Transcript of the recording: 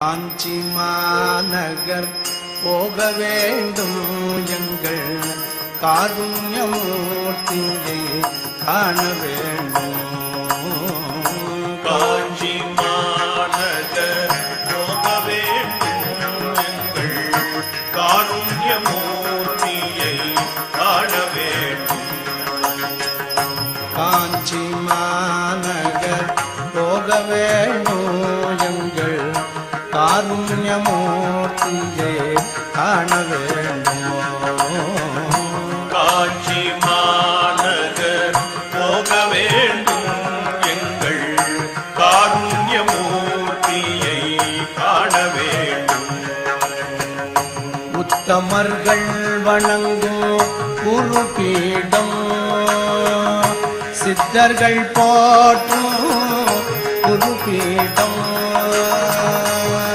காஞ்சி மாநகர் போக வேண்டும் எங்கள் காருண்யமூர்த்தியை காண வேண்டும் காஞ்சி மாநகர் போக வேண்டும் எங்கள் காருண்யமூர்த்தியை காண வேண்டும் காஞ்சி மாநகர் போக வேண்டும் காருண்யமூர்த்தியை காண வேண்டும் காஞ்சி மாநகர் போக வேண்டும் எங்கள் காருண்யமூர்த்தியை காண வேண்டும் உத்தமர்கள் வணங்கும் குருபீடம் சித்தர்கள் போற்றும் குருபீடம்